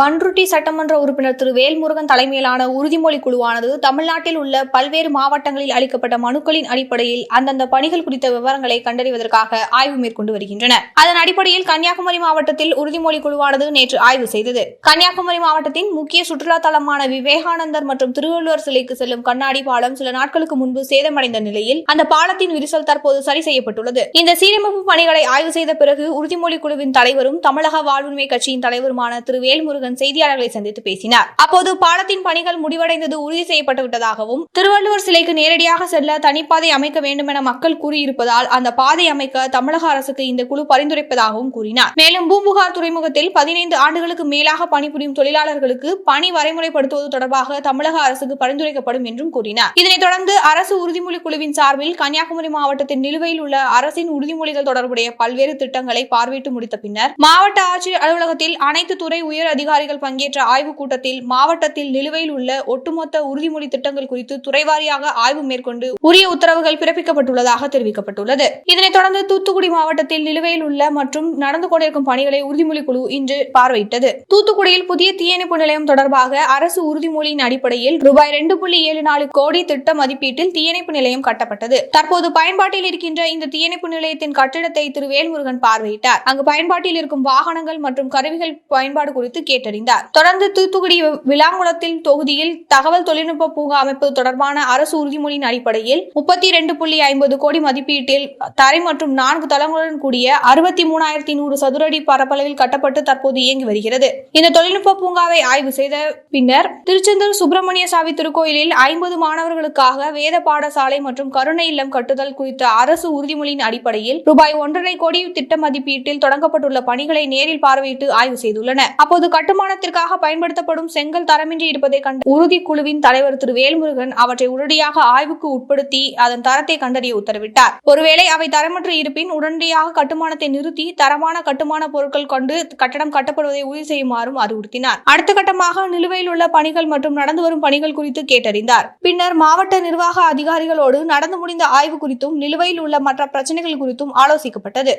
பன்ருட்டி சட்டமன்ற உறுப்பினர் திரு வேல்முருகன் தலைமையிலான உறுதிமொழி குழுவானது தமிழ்நாட்டில் உள்ள பல்வேறு மாவட்டங்களில் அளிக்கப்பட்ட மனுக்களின் அடிப்படையில் அந்தந்த பணிகள் குறித்த விவரங்களை கண்டறிவதற்காக ஆய்வு மேற்கொண்டு வருகின்றனர் அதன் அடிப்படையில் கன்னியாகுமரி மாவட்டத்தில் உறுதிமொழி குழுவானது நேற்று ஆய்வு செய்தது. கன்னியாகுமரி மாவட்டத்தின் முக்கிய சுற்றுலா தலமான விவேகானந்தர் மற்றும் திருவள்ளுவர் சிலைக்கு செல்லும் கண்ணாடி பாலம் சில நாட்களுக்கு முன்பு சேதமடைந்த நிலையில் அந்த பாலத்தின் விரிசல் தற்போது சரி செய்யப்பட்டுள்ளது. இந்த சீரமைப்பு பணிகளை ஆய்வு செய்த பிறகு உறுதிமொழி குழுவின் தலைவரும் தமிழக வாழ்வுரிமை கட்சியின் தலைவருமான திரு வேல்முருகன் செய்தியாளர்களை சந்தித்து பேசினார். அப்போது பாலத்தின் பணிகள் முடிவடைந்தது உறுதி செய்யப்பட்டு விட்டதாகவும் திருவள்ளுவர் சிலைக்கு நேரடியாக செல்ல தனிப்பாதை அமைக்க வேண்டும் என மக்கள் கூறியிருப்பதால் அந்த பாதை அமைக்க தமிழக அரசுக்கு இந்த குழு பரிந்துரைப்பதாகவும் கூறினார். மேலும் பூம்புகார் துறைமுகத்தில் பதினைந்து ஆண்டுகளுக்கு மேலாக பணிபுரியும் தொழிலாளர்களுக்கு பணி வரைமுறைப்படுத்துவது தொடர்பாக தமிழக அரசுக்கு பரிந்துரைக்கப்படும் என்றும் கூறினார். இதனைத் தொடர்ந்து அரசு உறுதிமொழி குழுவின் சார்பில் கன்னியாகுமரி மாவட்டத்தின் நிலுவையில் உள்ள அரசின் உறுதிமொழிகள் தொடர்புடைய பல்வேறு திட்டங்களை பார்வையிட்டு முடித்த பின்னர் மாவட்ட ஆட்சியர் அலுவலகத்தில் அனைத்து துறை உயர் அதிகாரி அதிகாரிகள் பங்கேற்ற ஆய்வுக் கூட்டத்தில் மாவட்டத்தில் நிலுவையில் உள்ள ஒட்டுமொத்த உறுதிமொழி திட்டங்கள் குறித்து துறைவாரியாக ஆய்வு மேற்கொண்டு உரிய உத்தரவுகள் பிறப்பிக்கப்பட்டுள்ளதாக தெரிவிக்கப்பட்டுள்ளது. இதனைத் தொடர்ந்து தூத்துக்குடி மாவட்டத்தில் நிலுவையில் உள்ள மற்றும் நடந்து கொண்டிருக்கும் பணிகளை உறுதிமொழி குழு இன்று பார்வையிட்டது. தூத்துக்குடியில் புதிய தீயணைப்பு நிலையம் தொடர்பாக அரசு உறுதிமொழியின் அடிப்படையில் ரூபாய் ரெண்டு புள்ளி ஏழு நாலு கோடி திட்ட மதிப்பீட்டில் தீயணைப்பு நிலையம் கட்டப்பட்டது. தற்போது பயன்பாட்டில் இருக்கின்ற இந்த தீயணைப்பு நிலையத்தின் கட்டிடத்தை திரு வேல்முருகன் பார்வையிட்டார். அங்கு பயன்பாட்டில் இருக்கும் வாகனங்கள் மற்றும் கருவிகள் பயன்பாடு குறித்து கேட்டறிந்தார். தொடர்ந்து தூத்துக்குடி விளாங்குளத்தில் தொகுதியில் தகவல் தொழில்நுட்ப பூங்கா அமைப்பு தொடர்பான அரசு உறுதிமொழியின் அடிப்படையில் முப்பத்தி இரண்டு புள்ளி ஐம்பது கோடி மதிப்பீட்டில் தரை மற்றும் நான்கு தளங்களுடன் கூடிய அறுபத்தி மூணாயிரத்தி நூறு சதுரடி பரப்பளவில் கட்டப்பட்டு தற்போது இயங்கி வருகிறது. இந்த தொழில்நுட்ப பூங்காவை ஆய்வு செய்த பின்னர் திருச்செந்தூர் சுப்பிரமணிய சாவி திருக்கோயிலில் ஐம்பது மாணவர்களுக்காக வேத பாடசாலை மற்றும் கருணை இல்லம் கட்டுதல் குறித்த அரசு உறுதிமொழியின் அடிப்படையில் ரூபாய் ஒன்றரை கோடி திட்ட மதிப்பீட்டில் தொடங்கப்பட்டுள்ள பணிகளை நேரில் பார்வையிட்டு ஆய்வு செய்துள்ளனர். அப்போது கட்ட கட்டுமானத்திற்காக பயன்படுத்தப்படும் செங்கல் தரமின்றி இருப்பதை கண்டு உறுதி குழுவின் தலைவர் திரு வேல்முருகன் அவற்றை உடனடியாக ஆய்வுக்கு உட்படுத்தி அதன் தரத்தை கண்டறிய உத்தரவிட்டார். ஒருவேளை அவை தரமற்று இருப்பின் உடனடியாக கட்டுமானத்தை நிறுத்தி தரமான கட்டுமான பொருட்கள் கொண்டு கட்டடம் கட்டப்படுவதை உறுதி செய்யுமாறும் அறிவுறுத்தினார். அடுத்த கட்டமாக நிலுவையில் உள்ள பணிகள் மற்றும் நடந்து வரும் பணிகள் குறித்து கேட்டறிந்தார். பின்னர் மாவட்ட நிர்வாக அதிகாரிகளோடு நடந்து முடிந்த ஆய்வு குறித்தும் நிலுவையில் உள்ள மற்ற பிரச்சனைகள் குறித்தும் ஆலோசிக்கப்பட்டது.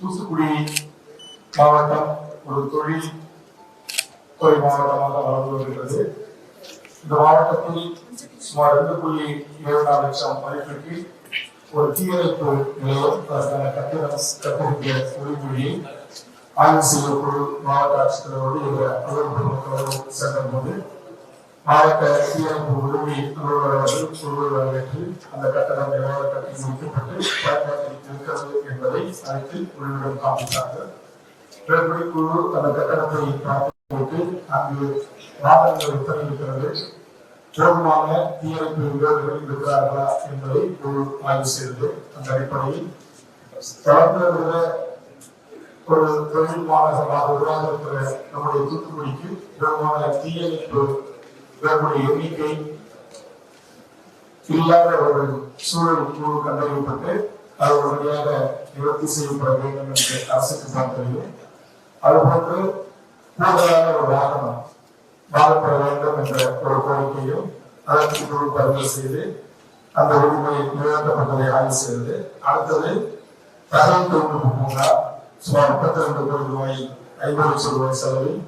தூத்துக்குடி மாவட்டம் ஒரு தொழில் துறை மாவட்டமாக வளர்ந்து வருகிறது. இந்த மாவட்டத்தில் சுமார் ரெண்டு புள்ளி இருபத்தி நாலு லட்சம் மதிப்பிற்கு ஒரு தீயணைப்பு நிலையம் அதற்கான கட்டிடம் கட்டிருக்க உறுதிமொழியை ஆய்வு செய்யும் குழு மாவட்ட ஆட்சித்தலைவரோடு எங்கள் அலுவலக சென்ற போது மாவட்ட தீயணைப்பு உதவி அலுவலர்கள் அவர்கள் வரவேற்று அந்த கட்டணம் எவ்வாறு கட்டி முடிக்கப்பட்டு பயன்பாட்டில் இருக்கிறது என்பதை அனைத்து குழுவிடம் காமித்தார்கள் பிறகு குழு அந்த கட்டணத்தை பார்த்து அங்கு வாகனங்கள் உத்தரவிருக்கிறது இருக்கிறது போதுமான தீயணைப்பு வீரர்கள் இருக்கிறார்களா என்பதை குழு ஆய்வு செய்தது. அந்த அடிப்படையில் தொடர்ந்து ஒரு தொழில் மாநகரமாக உருவாகிருக்கிற நம்முடைய தூத்துக்குடிக்கு போதுமான தீயணைப்பு வீரர்களுடைய எண்ணிக்கை இல்லாத ஒரு சூழல் குழு கண்டறியப்பட்டு அது உடனடியாக நிவர்த்தி செய்யப்பட வேண்டும் என்று அரசுக்கு தான் தெரியும் அதுபோன்று கூடுதலாக ஒரு வாகனம் வாழப்பட வேண்டும் என்ற ஒரு கோரிக்கையும் அதற்கு குழு பதிவு செய்து அந்த உரிமை நிறைவேற்றப்பட்டதை ஆய்வு செய்தது. அடுத்தது தகவல் தொழில்நுட்ப பூங்கா சுமார் முப்பத்தி ரெண்டு கோடி ரூபாய் ஐம்பது லட்சம் ரூபாய் செலவில்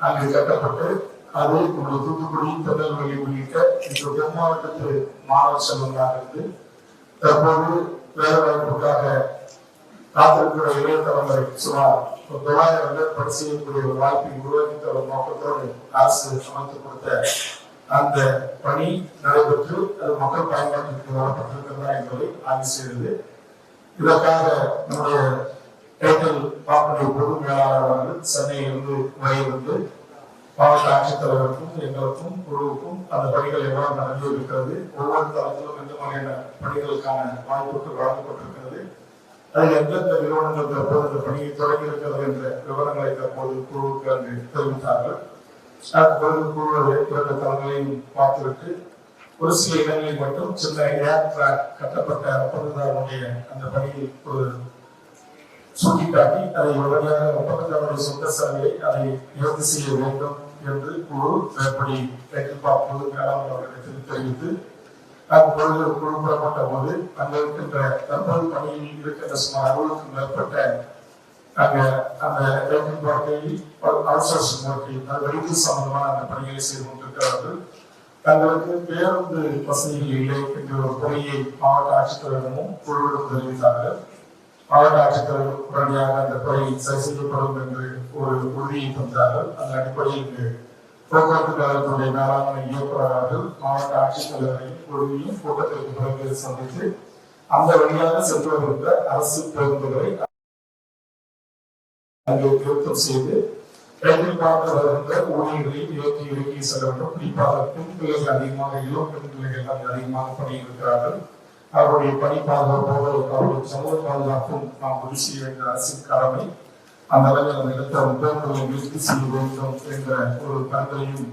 அங்கு கட்டப்பட்டு அது நம்முடைய தூத்துக்குடி திருநெல்வேலி உள்ளிட்ட இந்த தென் மாவட்டத்து மாணவ செல்வங்களாக இருந்து தற்போது வேலை வாய்ப்புக்காக காத்திருக்கிற இளைய தலைமுறை சுமார் ஒரு தொள்ளாயிரம் பேர் பணி செய்யக்கூடிய ஒரு வாய்ப்பை உருவாக்கி தரும் நோக்கத்தோடு அரசு அமைத்து கொடுத்த அந்த பணி நடைபெற்று அது மக்கள் பயன்பாட்டிற்கு வரப்பட்டிருக்கிறதா என்பதை ஆய்வு செய்தது. இதற்காக நம்முடைய ஏர்டெல் காப்பனுடைய பொது மேலாளர் அவர்கள் சென்னையிலிருந்து வந்து மாவட்ட ஆட்சித்தலைவருக்கும் எங்களுக்கும் குழுவுக்கும் அந்த பணிகள் எவ்வாறு நடந்து இருக்கிறது ஒவ்வொரு தளத்திலும் எந்த மாதிரியான பணிகளுக்கான வாய்ப்புகள் வழங்கப்பட்டிருக்கிறது அதில் எந்தெந்த நிறுவனங்கள் தற்போது இந்த பணியை தொடங்கி இருக்கிறது என்ற விவரங்களை தற்போது குழுவுக்கு அங்கு தெரிவித்தார்கள். தற்போது தளங்களையும் பார்த்துவிட்டு ஒரு சில இடங்களில் மட்டும் சின்ன ஏர் ட்ராக் கட்டப்பட்ட ஒப்பந்ததாரனுடைய அந்த பணியை ஒரு சுட்டிக்காட்டி அதை உடனடியாக ஒப்பந்ததாரனுடைய சொந்த செலவை அதை நிவர்த்தி செய்ய வேண்டும் என்று குழு மேற்படி கேட்டு பார்ப்பது மேலாளர் அவர்களிடத்தில் தெரிவித்து அப்பொழுது குழுப்படப்பட்ட போது அங்கே இருக்கின்ற தற்போது பணியில் இருக்கின்ற சுமார் அறுபதுக்கும் மேற்பட்ட அங்க அந்த ரேட்டிங் பார்க்கையில் அவுட்சோர்சிங் ஒர்க்கில் அது சம்பந்தமான அந்த பணிகளை செய்து கொண்டிருக்கிறார்கள். தங்களுக்கு பேருந்து வசதிகள் இல்லை என்ற ஒரு குறையை மாவட்ட ஆட்சித்தலைவரிடமும் குழுவிடம் தெரிவித்தார்கள். மாவட்ட ஆட்சித்தலைவர் உடனடியாக அந்த குறை சரி செய்யப்படும் என்று ஒரு உறுதியை தந்தார்கள். அந்த அடிப்படையில் இங்கு போக்குவரத்து கழகத்துடைய மேலாண்மை இயக்குநர் மாவட்ட ஆட்சித்தலைவரையும் குழுவையும் கூட்டத்திற்கு பிறகு சந்தித்து அந்த வழியாக சென்று வருகின்ற அரசு பேருந்துகளை அங்கே திருத்தம் செய்து ரயில் பார்த்து வருகின்ற ஊழியர்களையும் இலக்கி இறக்கி செல்ல வேண்டும். குறிப்பாக பெண் பிள்ளைகள் அதிகமாக இளம் பெண் பிள்ளைகள் எல்லாம் அதிகமாக பணியிருக்கிறார்கள். அவருடைய பணி பாதுகாப்போடு அவருடைய சமூக பாதுகாப்பும் நாம் உறுதி செய்ய வேண்டிய அரசின் கடமை. அந்த அளவில் அந்த இடத்தை பேருந்துகளை செய்ய வேண்டும் ஒரு கருத்தையும்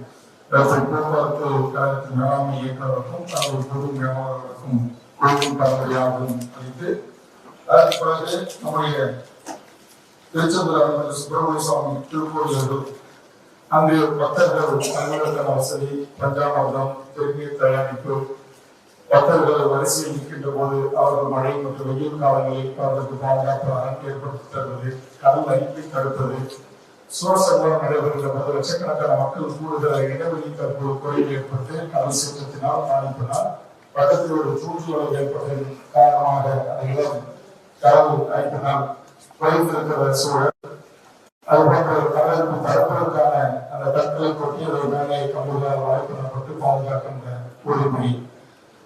போக்குவரத்து கழகத்தின் மேலாண்மை இயக்குநருக்கும் அவருடைய பொது மேலாளர்களுக்கும் குழுவின் பரவலாகவும் அளித்து அதற்கு பிறகு நம்முடைய திருச்செந்தூர் சுப்பிரமணிய சுவாமி திருக்கோயில்கள் அங்கு பக்தர்கள் தங்குவதற்கான வசதி பஞ்சாமிரதம் திருநீர் தயாரிப்பு பக்தர்கள் வரிசையில் நிற்கின்ற போது அவர்கள் மழை மற்றும் வெயில் காலங்களில் அவர்களுக்கு பாதுகாப்பு ஏற்படுத்தி தருவது கடல் அரிப்பை தடுப்பது சூரசங்கரம் நடைபெறுகிற போது லட்சக்கணக்கான மக்கள் கூடுகிற இடைவெளி தற்போது குறைவு ஏற்பட்டு கடல் சீற்றத்தினால் பாதிப்பினால் பக்கத்தில் ஒரு தூற்றுவலை ஏற்பட்டதன் காரணமாக அந்த இடம் கடல் அரிப்பினால் குறைந்திருக்கிற சூழல். அதுபோன்ற கடலுக்கு தடுப்பதற்கான அந்த கற்களை கொட்டி அதை மேலே கம்புகளால் வளைக்கப்பட்டு பாதுகாக்கின்ற உறுதிமொழி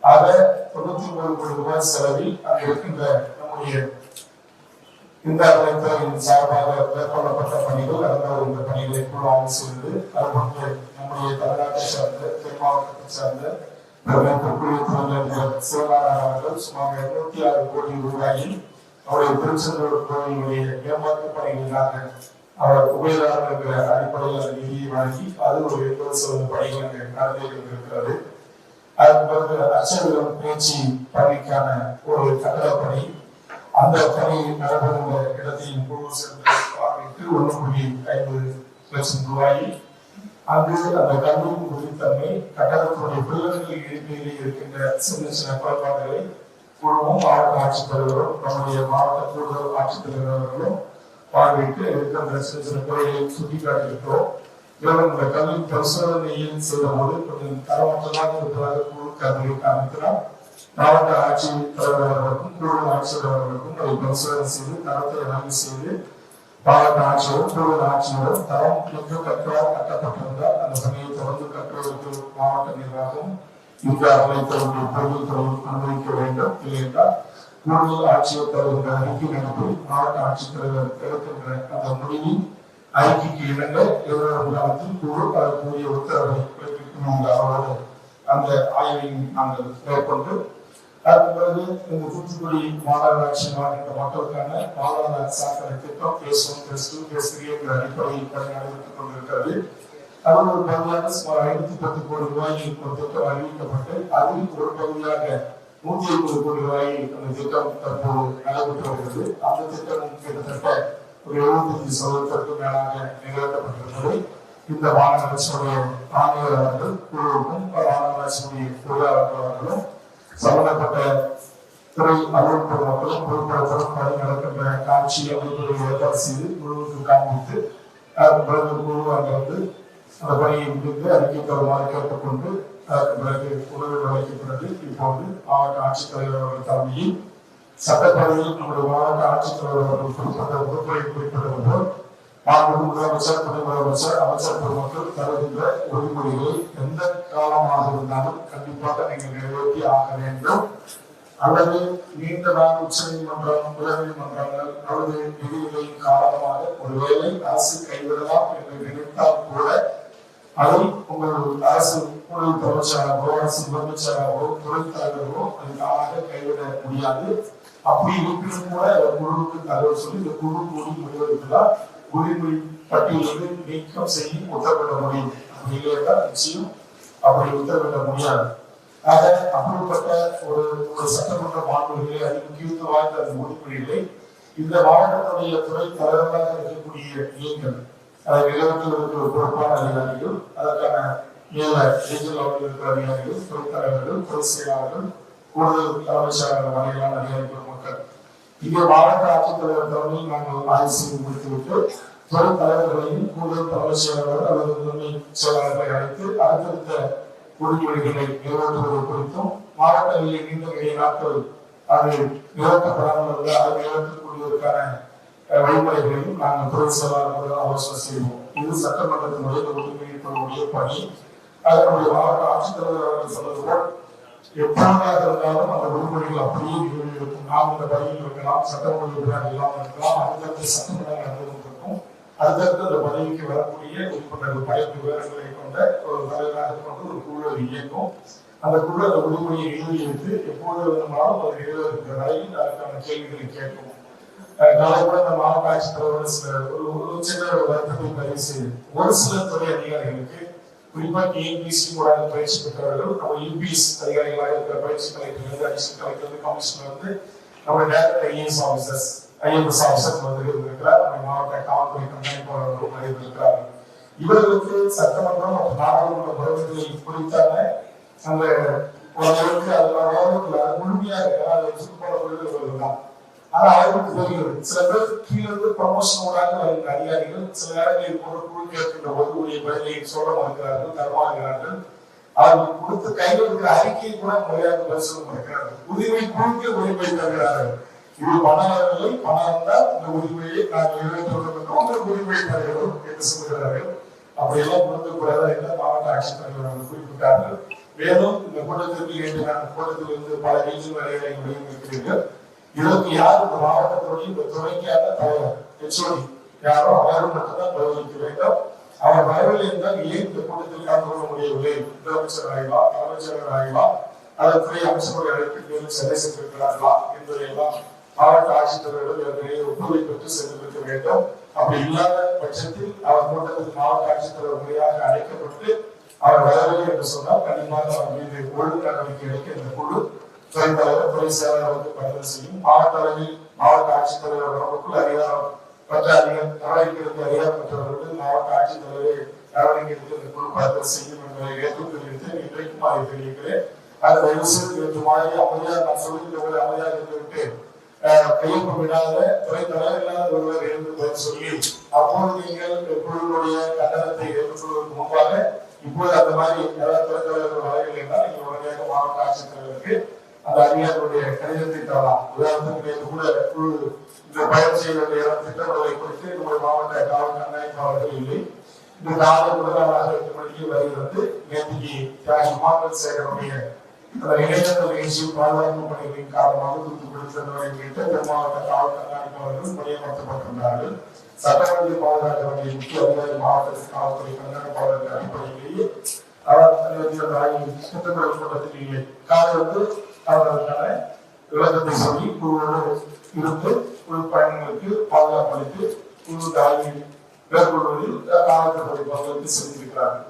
அதை தொண்ணூத்தி மூணு கோடி ரூபாய் செலவில் அங்கு இருக்கின்ற நம்முடைய இந்த அமைப்பின் சார்பாக மேற்கொள்ளப்பட்ட பணிகள் நடந்த இந்த பணிகளை குழு ஆய்வு செய்து அதுபோன்று நம்முடைய தமிழ்நாட்டை சார்ந்த தென் மாவட்டத்தை சார்ந்த பிரதமர் சுமார் இருநூத்தி ஆறு கோடி ரூபாயில் அவருடைய திருச்செந்தூர் கோயிலுடைய ஏமாற்று பணிகளுக்காக அவர் உபயோகம் என்கிற அடிப்படையில் நிதியை வழங்கி அது ஒரு எண்பது சதவீத பணிகள் அங்கு நடந்து இருக்கிறது அதற்கு பிறகு அச்சவிடம் பேச்சு பணிக்கான ஒரு கட்டடப்பணி அந்த பணி நடைபெறுகிற இடத்தையும் குழு சென்று பார்வையிட்டு ஒன்று புள்ளி ஐம்பது லட்சம் ரூபாயில் அங்கு அந்த கல்லூரி உறுதித்தன்மை கட்டடத்துடைய பிள்ளைகளில் இருக்கையிலே இருக்கின்ற சின்ன சின்ன குறைபாடுகளை குழுவும் மாவட்ட ஆட்சித்தலைவரும் நம்முடைய மாவட்ட கூடுதல் ஆட்சித்தலைவர்களும் பார்வையிட்டு இருக்கின்ற சின்ன சின்ன குறைகளை சுட்டிக்காட்டியிருக்கிறோம். மேலும் இந்த கல்வி பரிசோதனையில் செய்தபோது கொஞ்சம் தரமற்றதாக இருப்பதாக குழு கருவி காமிக்கிறார் மாவட்ட ஆட்சி தலைவர்களுக்கும் குழு ஆட்சியர்களுக்கும் அதை பரிசோதனை செய்து தரத்தை ஆய்வு செய்து மாவட்ட ஆட்சியரும் குழு ஆட்சியரும் தரம் மிக்க கற்றால் கட்டப்பட்டிருந்தால் அந்த பணியை தொடர்ந்து கட்டுவதற்கு மாவட்ட நிர்வாகம் இந்த அமைத்தவர்கள் பொருள் துறையில் அனுமதிக்க வேண்டும் இல்லையென்றால் கூடுதல் ஆட்சியர் தருகின்ற அறிக்கை நடத்தி மாவட்ட ஆட்சித்தலைவர் எடுக்கின்ற அந்த முடிவில் அறிக்கைக்கு இணங்க எதிர்வரும் காலத்தில் குழு அதற்குரிய உத்தரவை பிறப்பிக்கும் அந்த அவரோடு அந்த ஆய்வையும் நாங்கள் மேற்கொண்டு அதற்கு பிறகு இந்த தூத்துக்குடி மாநகராட்சி மாநில மக்களுக்கான பாலாதார சாக்கடை திட்டம் phase one phase two phase three என்ற அடிப்படையில் பணி நடைபெற்றுக் கொண்டிருக்கிறது அதில் ஒரு பகுதியாக சுமார் ஐநூத்தி பத்து கோடி ரூபாயில் ஒரு திட்டம் அறிவிக்கப்பட்டு அதில் ஒரு பகுதியாக நூத்தி ஐம்பது கோடி ரூபாயில் அந்த திட்டம் தற்போது நடைபெற்று வருகிறது அந்த திட்டம் கிட்டத்தட்ட ஒரு எழுபத்தஞ்சு சதவீதத்திற்கு மேலாக நிறைவேற்றப்பட்டிருக்கிறது இந்த மாநகராட்சியுடைய ஆணையர் அவர்கள் குழுவுக்கும் மாநகராட்சியுடைய பொறியாளர்கள் அவர்களும் சம்பந்தப்பட்ட துறை அலுவலக மக்களும் பொதுப்படத்துடன் பணி நடக்கின்ற காட்சி அமைப்புகளை ஏற்பாடு செய்து குழுவுக்கு காண்பித்து அதற்கு பிறகு குழு அங்கே வந்து அந்த பணியை முடித்து அறிக்கை தருமாறு கேட்டுக்கொண்டு அதற்கு பிறகு உணவு வழங்கப்பட்டது இப்போது மாவட்ட ஆட்சித்தலைவர் அவர்கள் தலைமையில் சட்டப்பேரவையில் நம்முடைய மாவட்ட ஆட்சித்தலைவர் குறிப்பிட்ட உறுப்புரை குறிப்பிட்டது போல் மாண்பு முதலமைச்சர் துணை முதலமைச்சர் அமைச்சர் பெருமக்கள் தருகின்ற உறுதிமொழிகளை எந்த காலமாக இருந்தாலும் கண்டிப்பாக நீங்கள் நிறைவேற்றி ஆக வேண்டும். அல்லது நீண்ட நாள் உச்ச நீதிமன்றம் உயர்நீதிமன்றங்கள் அல்லது விதிகளின் காரணமாக ஒருவேளை அரசு கைவிடலாம் என்று நினைத்தால் கூட அதை உங்கள் அரசு ஊழல் அமைச்சராகவோ அரசு முதலமைச்சராகவோ துறைத் தலைவர்களோ அது தானாக கைவிட முடியாது. அப்படி இருக்கிறது கூட குழுவுக்கு தகவல் சொல்லி இந்த குழு கூடி முடிவெடுக்கலாம் உரிமை பட்டியலிருந்து நீக்கம் செய்து உத்தரவிட முடியும். அப்படி இல்லையா நிச்சயம் அப்படி உத்தரவிட முடியாது. ஆக அப்படிப்பட்ட ஒரு ஒரு சட்டமன்ற மாணவர்களே அது முக்கியத்துவ வாய்ந்த அது உறுப்பினர்களை இந்த மாவட்டத்துடைய துறை தலைவராக இருக்கக்கூடிய நீங்கள் அதை நிறைவேற்றுவதற்கு ஒரு பொறுப்பான அதிகாரிகள் அதற்கான மேல ரீஜனல் லெவலில் இருக்கிற அதிகாரிகள் துறை தலைவர்கள் பொதுச் செயலாளர்கள் கூடுதல் தலைமைச் செயலாளர் வரையிலான அதிகாரிகள் இங்கே மாவட்ட ஆட்சித்தலைவர் தலைமையில் நாங்கள் ஆய்வு செய்து முடித்துவிட்டு துறை தலைவர்களையும் கூடுதல் தலைமைச் செயலாளர் அல்லது முதன்மை செயலாளர்களை அழைத்து அடுத்தடுத்த உறுதிமொழிகளை நிறைவேற்றுவது குறித்தும் மாவட்டங்களில் நீண்ட நிறைய நாட்கள் அது நிறுத்தப்படாமல் இருந்த அதை நிறைவேற்றக்கூடியதற்கான வழிமுறைகளையும் நாங்கள் துறை செயலாளர்கள் ஆலோசனை செய்வோம். இது சட்டமன்றத்தினுடைய உறுதிமொழிகளுடைய பணி. அதனுடைய மாவட்ட ஆட்சித்தலைவர் அவர்கள் சொன்னது போல் எப்பொழுதாக இருந்தாலும் அந்த உறுப்பினர்கள் அப்படியே இருக்கும். நாம் இந்த பதவியில் இருக்கலாம் சட்டமன்ற உறுப்பினர் இல்லாமல் இருக்கலாம் அடுத்தடுத்த சட்டமன்ற நடந்து கொண்டிருக்கும் அடுத்தடுத்து அந்த பதவிக்கு வரக்கூடிய உறுப்பினர்கள் பயிற்சி விவரங்களை கொண்ட ஒரு தலைவராக கொண்டு ஒரு குழு இயக்கும். அந்த குழு அந்த உறுப்பினரை எழுதி வைத்து எப்போது வேணுமானாலும் அது நிறைவேறுகிற வரையில் அதற்கான கேள்விகளை கேட்கும். நாளை கூட அந்த மாவட்ட ஆட்சித்தலைவர் சில ஒரு ஒரு சின்ன ஒரு வருத்தத்தை பதிவு செய்து ஒரு சில துறை அதிகாரிகளுக்கு குறிப்பாக டிஎன்பிசி கூட பயிற்சி பெற்றவர்கள் நம்ம யூபிஎஸ் அதிகாரிகளாக இருக்கிற பயிற்சி கலெக்டர் அடிஷன் கலெக்டர் கமிஷனர் வந்து நம்ம director IAS officers IMS officer வந்து இருக்கிறார் நம்ம மாவட்ட காவல்துறை கண்காணிப்பாளர்களும் நிறைய இருக்கிறார்கள் இவர்களுக்கு சட்டமன்றம் மற்றும் நாடாளுமன்ற உறவுகளை குறித்தான அந்த ஓரளவுக்கு அதனால முழுமையாக அது அதை சுற்றுப்புற தொழில்கள் தான் ஆனா அவருக்கு தெரியும் சில பேர் கீழ இருந்து வருகிற அதிகாரிகள் சில நேரங்களில் ஒரு குழு கேட்கின்ற ஒதுக்குரிய பதிலை சொல்ல மறுக்கிறார்கள் அவர்கள் கொடுத்து கையில் இருக்கிற அறிக்கையை கூட முறையாக பரிசீலனை பண்ணுகிறார்கள் உரிமை குழுக்கு உரிமை தருகிறார்கள். இது பணவர்களை பணம் இருந்தால் இந்த உரிமையை நாங்கள் நிறைவேற்றுவோம் உங்களுக்கு உரிமை தருகிறோம் என்று சொல்கிறார்கள். அப்படியெல்லாம் கொடுக்கக்கூடாது என்று மாவட்ட ஆட்சித்தலைவர் அவர்கள் குறிப்பிட்டார்கள். மேலும் இந்த கூட்டத்திற்கு நேற்று நான் கூட்டத்திலிருந்து பல ரீஜன் அதிகாரிகளையும் இதற்கு யார் இந்த மாவட்டத்துடைய இந்த துறைக்கான தலைவர் ஹெச்ஓடி யாரோ அவரும் மட்டும்தான் பதிலளிக்க வேண்டும் அவர் வரவில்லை என்றால் ஏன் இந்த கூட்டத்தில் கலந்து கொள்ள முடியவில்லை முதலமைச்சர் ஆகலா அமைச்சர்கள் ஆகலா அதற்குரிய அமைச்சருடைய அழைப்பில் மேலும் சென்னை சென்றிருக்கிறார்களா என்பதையெல்லாம் மாவட்ட ஆட்சித்தலைவர்கள் ஏற்கனவே ஒப்புதலை பெற்று சென்றிருக்க வேண்டும் அப்படி இல்லாத பட்சத்தில் அவர் கூட்டத்தில் மாவட்ட ஆட்சித்தலைவர் முறையாக அழைக்கப்பட்டு அவர் வரவில்லை என்று சொன்னால் கண்டிப்பாக அவர் மீது ஒழுங்கு நடவடிக்கை எடுக்க இந்த குழு துறை துறை செயலாளருக்கு பணிகள் செய்யும் மாவட்ட அளவில் மாவட்ட ஆட்சித்தலைவர் வரம்புக்குள் அதிகாரம் மற்ற அதிகார நடவடிக்கை அதிகாரம் பெற்றவர்கள் மாவட்ட ஆட்சித்தலைவரை எடுத்து இந்த குழு பணிகள் செய்யும் என்பதை ஏற்று தெரிவித்து இன்றைக்கும் அதை தெரிவிக்கிறேன் அது தயவு செய்து நேற்று மாலை அமைதியாக நான் சொல்லுகின்ற அமைதியாக இருந்துவிட்டு விடாத துறை தலைவர் இல்லாத ஒருவர் இருந்து சொல்லி அப்போது நீங்கள் குழுவுடைய கண்டனத்தை ஏற்றுக்கொள்வதற்கு முன்பாக இப்போது அந்த மாதிரி யாராவது துறை தலைவர்கள் வரவில்லை என்றால் நீங்கள் உடனடியாக மாவட்ட ஆட்சித்தலைவருக்கு அந்த அதிகாரிகளுடைய கடிதத்தை தரலாம் உதாரணத்துக்கு நேற்று கூட குழு இந்த பயணம் செய்ய வேண்டிய இடம் குறித்து நம்முடைய மாவட்ட காவல் கண்காணிப்பாளர்கள் இல்லை. இந்த காலை முதலாளாக எட்டு மணிக்கு வருகிறது. நேற்றுக்கு தியாகி மாங்கல் சேகரனுடைய அந்த இளைஞர் நிகழ்ச்சியும் பாதுகாப்பு பணிகளின் காரணமாக தூத்துக்குடி மாவட்ட காவல் கண்காணிப்பாளர்கள் பணியமர்த்தப்பட்டிருந்தார்கள். சட்டமன்ற பாதுகாக்க வேண்டிய முக்கிய அதிகாரி மாவட்டத்தின் காவல்துறை கண்காணிப்பாளர்கள் அடிப்படையிலேயே அவர் கூட்டத்தில் இல்லை. காலை வந்து அவர்களுக்கான விளக்கத்தை சொல்லி குழுவோடு இருந்து குழு பயணங்களுக்கு பாதுகாப்பு அளித்து குழு ஆய்வு மேற்கொள்வதில் காவல்துறை பங்களித்து செஞ்சிருக்கிறார்கள்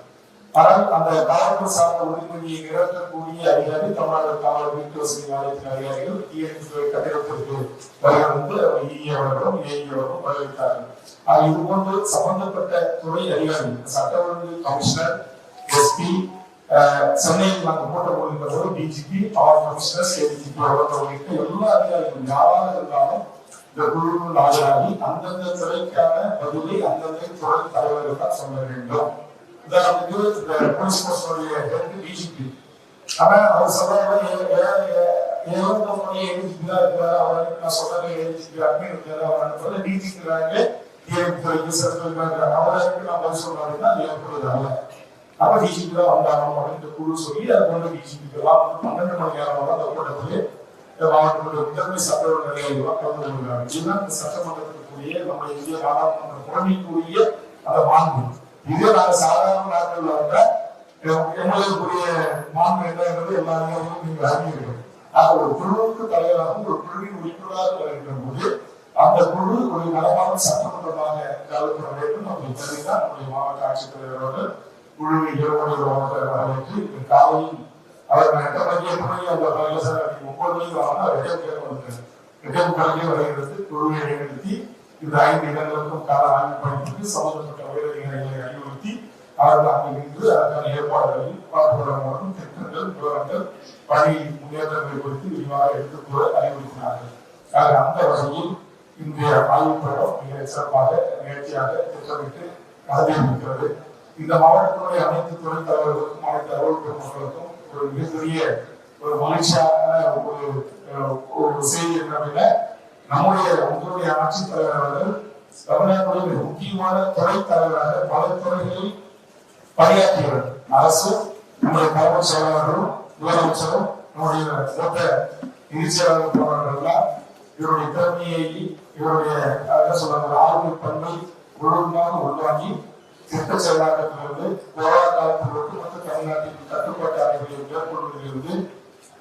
ஆனால் அந்த காவல்துறை சார்ந்த உறுதிமொழியை நிறுத்தக்கூடிய அதிகாரி தமிழ்நாடு காவல் வீட்டு வசதி ஆணையத்தின் அதிகாரிகள் டிஎன்பிஐ கட்டிடத்திற்கு வருகை வந்து இஇ வரவேற்றார்கள். ஆனால் இது போன்று சம்பந்தப்பட்ட துறை அதிகாரிகள் சட்ட ஒழுங்கு கமிஷனர் எஸ்பி சென்னையில் நாங்கள் போட்ட போகின்ற போது டிஜிபி பவர் கமிஷனர் ஏடிஜிபி உள்ளிட்ட எல்லா அதிகாரிகளும் யாராக இருந்தாலும் இந்த குழுவில் ஆஜராகி அந்தந்த துறைக்கான பதிலை அந்தந்த துறை தலைவர்கள் தான் சொல்ல வேண்டும் உதாரணத்துக்கு இந்த போலீஸ் போஸ்டோடைய ஹெட் டிஜிபி ஆனா அவர் சொல்றாரு ஏதோ தான் அவருக்கு நான் சொல்றேன் எழுதிட்டு அட்மின் இருக்காரு அவர் அனுப்புறது டிஜிக்கிறாங்க துறைக்கு சர்க்கிள்கிறாங்க அவருக்கு நான் பதில் சொல்றாருன்னா ஏற்படுறது அல்ல அப்ப டிஜிபி தான் வந்தாங்க அப்படின்னு குழு சொல்லி அது கொண்டு டிஜிபிக்கு எல்லாம் பன்னெண்டு மணி நேரம் அந்த கூட்டத்திலே மாவட்டத்துடைய முதன்மை சட்டமன்ற நிலையெல்லாம் கலந்து கொள்கிறாங்க இதுதான் இந்த சட்டமன்றத்திற்குரிய நம்ம இந்திய நாடாளுமன்ற புறமைக்குரிய அந்த மாண்பு இதே நாங்க சாதாரண நாட்கள்ல வந்தா எங்களுக்குரிய மாண்பு என்ன என்பது எல்லாரும் நீங்கள் அறிவீர்கள். ஆக ஒரு குழுவுக்கு தலைவராகவும் ஒரு குழுவின் உறுப்பினராக வருகிற போது அந்த குழு ஒரு நலமான சட்டமன்றமாக கலந்துட வேண்டும். அப்படி தெரிவித்தால் நம்முடைய மாவட்ட ஆட்சித்தலைவரோடு குழுவை இரவோடு காலையில் அவர் எட்டு மணிக்கு எட்டு மணிக்கு அந்த பள்ளியில் ஒன்பது மணிக்கு கலைஞர் குழுவை நிறுத்தி இந்த ஐந்து இடங்களுக்கும் கால ஆய்வு பணிக்கு சம்பந்தப்பட்ட உயரதிகாரிகளை அறிவுறுத்தி அவர்கள் அங்கு நின்று அதற்கான ஏற்பாடுகளில் பார்ப்பதன் மூலம் திட்டங்கள் விவரங்கள் பணி முன்னேற்றங்கள் குறித்து விரிவாக எடுத்துக் கூற அறிவுறுத்தினார்கள். ஆக அந்த வகையில் இன்றைய ஆய்வுப்படம் மிக சிறப்பாக நிகழ்ச்சியாக திட்டமிட்டு அதிகரிக்கிறது இந்த மாவட்டத்தினுடைய அனைத்து துறை தலைவர்களுக்கும் அனைத்து அலுவலக மக்களுக்கும் ஒரு மிகப்பெரிய ஒரு மகிழ்ச்சியான ஒரு ஒரு செய்தி என்னவென்ன நம்முடைய உங்களுடைய ஆட்சித் தலைவர் அவர்கள் தமிழ்நாட்டுடைய முக்கியமான துறை தலைவராக பல துறைகளில் பணியாற்றியவர். அரசு நம்முடைய தலைமைச் செயலாளர்களும் முதலமைச்சரும் நம்முடைய மூத்த நிதி செயலாளர் போன்றவர்கள்லாம் இவருடைய திறமையை இவருடைய அஹ், என்ன சொல்றாங்க ஆளுமை பண்பை முழுமையாக உள்வாங்கி திட்ட செயலாக்கத்திலிருந்து கொரோனா காலத்தில் ஒட்டுமொத்த தமிழ்நாட்டின் கட்டுப்பாட்டு அறைகளை மேற்கொள்வதிலிருந்து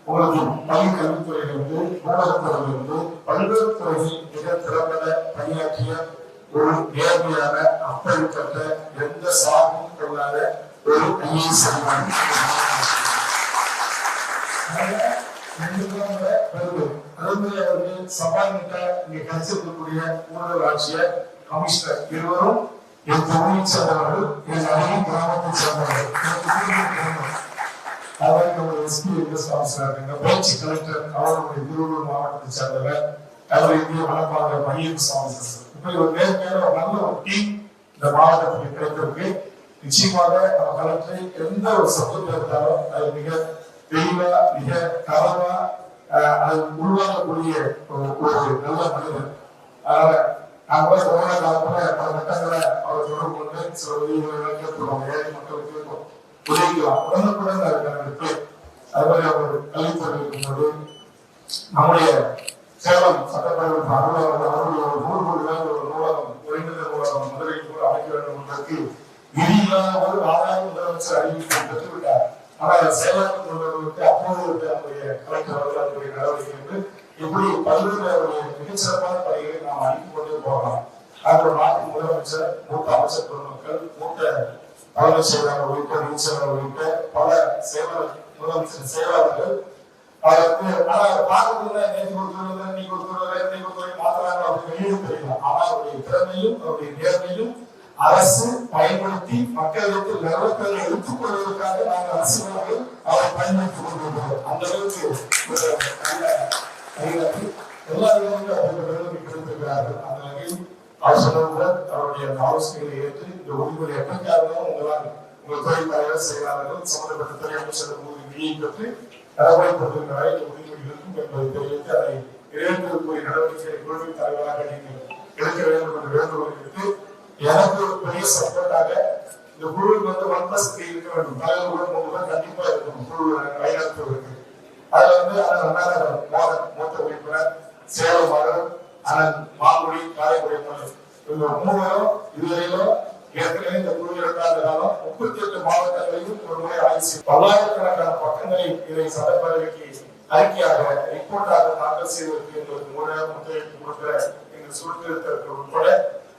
உங்களுக்கு பள்ளி கல்வித்துறையிலிருந்து ஊடகத்துறையிலிருந்து பல்வேறு துறையில் மிக திறம்பட பணியாற்றிய ஒரு நேர்மையான அப்படிப்பட்ட எந்த சார்பும் கொள்ளாத ஒரு ஐஏஎஸ் அதிகாரி அவர்கள் சபாநிட்ட இங்கே கிடைச்சிருக்கக்கூடிய ஊழல் ஆட்சியர் கமிஷனர் இருவரும் என் தொகுதியை சேர்ந்தவர்கள் என் அண்ணன் கிராமத்தை சேர்ந்தவர்கள் எனக்கு அவர் நம்முடைய எஸ்பி ஆஃபீஸர் எங்க பேச்சு கலெக்டர் அவருடைய திருவள்ளூர் மாவட்டத்தை சேர்ந்தவர். அவர் இந்திய வனப்பாக மையம் ஆஃபீஸர் இப்ப ஒரு நேர்மையான ஒரு நல்ல ஒரு டீம் இந்த மாவட்டத்துக்கு கிடைத்திருக்கு. நிச்சயமாக நம்ம கலெக்டரை எந்த ஒரு சப்ஜெக்ட் இருந்தாலும் அது மிக தெளிவா மிக தரமா அது உருவாக்கக்கூடிய ஒரு நல்ல மனிதர். அதனால நாங்க கூட கொரோனா காலத்துல பல கட்டங்களை அவர் தொடர்பு கொண்டு சில உதவிகளை கேட்கிறோம் ஏழை மக்களுக்கு உடனுக்குடன் அது மாதிரி நம்முடைய சேலம் சட்டப்பேரவை அவர்கள் ஒரு நூறு கோடி ரூபாய் ஒரு நூலகம் நூலகம் முதலில் கூட அமைக்க வேண்டும் என்பதற்கு இல்லாத முதலமைச்சர் அறிவித்து பெற்றுவிட்டார். ஆனால் செயலாக்கம் கொண்டவர்களுக்கு அப்போது இருந்த நம்முடைய கலெக்டர் அவர்கள் அதனுடைய நடவடிக்கை என்று இப்படி பல்வேறு மிகச்சிறப்பான பணிகளை நாம் அளித்துக் கொண்டே போகலாம். முதலமைச்சர் மூத்த அமைச்சர் பெருமக்கள் மூத்த தலைமை செயலாளர் உள்ளிட்ட நிதி செயலாளர் உள்ளிட்ட பல செயலாளர் முதலமைச்சர் செயலாளர்கள் அதற்கு ஆனா பார்க்கறதுல நேற்று கொடுத்துருவது நீ கொடுத்துருவது நீ கொடுத்துருவது மாத்திராங்க அப்படின்னு அவருடைய திறமையும் அவருடைய நேர்மையும் அரசு பயன்படுத்தி மக்களுக்கு நிறுவனத்தை எடுத்துக் கொள்வதற்காக நாங்கள் அரசியலாளர்கள் அவரை பயன்படுத்திக் கொண்டிருக்கிறோம். அந்த அளவுக்கு ஒரு நல்ல அதிகாரி எல்லா விதங்களும் கிடைத்திருக்கிறார்கள் அந்த வகையில் அவருடைய ஆலோசனைகளை ஏற்று இந்த உறுதிமொழி எப்படியாகவும் உங்களால் உங்கள் துறை தலைவர் செயலாளர்கள் சம்பந்தப்பட்ட துறை அமைச்சர் உறுதிமொழியை பெற்று நடைமுறைப்படுத்துகிற வரை உறுதிமொழி இருக்கும் என்பதை தெரிவித்து அதை நிறைவேற்றக்கூடிய நடவடிக்கைகளை குழுவின் தலைவராக நீங்கள் இழக்க வேண்டும் என்று வேண்டுகோள் விடுத்து எனக்கு ஒரு பெரிய சப்போர்ட்டாக இந்த குழுவுக்கு வந்து ஒன் பிளஸ் த்ரீ இருக்க வேண்டும். தலைவர் கூட மூணு பேர் கண்டிப்பா இருக்கணும் குழு வழிநடத்துவதற்கு அதுல வந்து அண்ணன் அண்ணாநகர் மோகன் மூத்த உறுப்பினர் சேவ மகன் அண்ணன் மாங்குடி காரைக்குடி மகன் இவங்க மூவரும் இதுவரையிலும் ஏற்கனவே இந்த குழு இரண்டாண்டு காலம் முப்பத்தி எட்டு மாவட்டங்களையும் ஒரு முறை ஆய்வு செய்து பல்லாயிரக்கணக்கான பக்கங்களை இதை சட்டப்பேரவைக்கு அறிக்கையாக ரிப்போர்ட்டாக தாக்கல் செய்வதற்கு எங்களுக்கு முறையாக முத்தையிட்டு கொடுக்கிற எங்கள் சூழ்நிலத்திற்கு உட்பட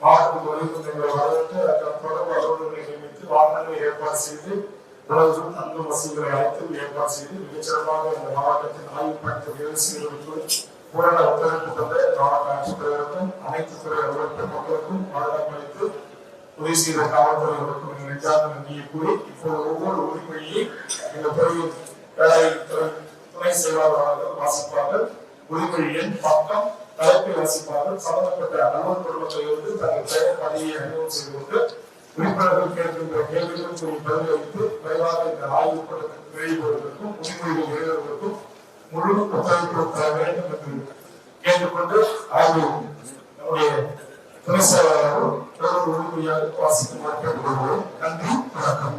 மாவட்ட வலியுறுத்தி வரவேற்று அதற்கான தொடர்பு அலுவலர்களை நியமித்து வாகனங்களை ஏற்பாடு செய்து உணவு தங்கும் வசதிகளை அனைத்தும் ஏற்பாடு செய்து மிகச்சிறப்பாக இந்த மாவட்டத்தின் ஆய்வு பணித்த நிறைவு செய்வதற்கு பூரண ஒத்துழைப்பு தந்த மாவட்ட ஆட்சித்தலைவருக்கும் அனைத்து துறை அலுவலக மக்களுக்கும் பாதுகாப்பு அளித்து உதவி செய்த காவல்துறையினருக்கும் எங்கள் நெஞ்சார்ந்த நன்றியை கூறி இப்போது ஒவ்வொரு உரிமையையும் இந்த துறையில் வேலை துறை செய்வார்களாக வாசிப்பார்கள். உரிமை எண் பக்கம் தலைப்பை வாசிப்பார்கள். சம்பந்தப்பட்ட அலுவல் குடும்பத்தை இருந்து தங்கள் பெயர் பதவியை அறிமுகம் செய்து கொண்டு உறுப்பினர்கள் கேட்கின்ற கேள்விகளுக்கு பதிலளித்து விரைவாக இந்த ஆய்வு கூட்டத்திற்கு வெளியிடுவதற்கும் முன்மொழிகள் எழுதுவதற்கும் முழு ஒத்துழைப்பு தர வேண்டும் என்று கேட்டுக்கொண்டு ஆய்வு நம்முடைய துணை செயலாளரும் உரிமையாக வாசிக்குமாறு கேட்டுக்கொள்கிறோம் நன்றி வணக்கம்.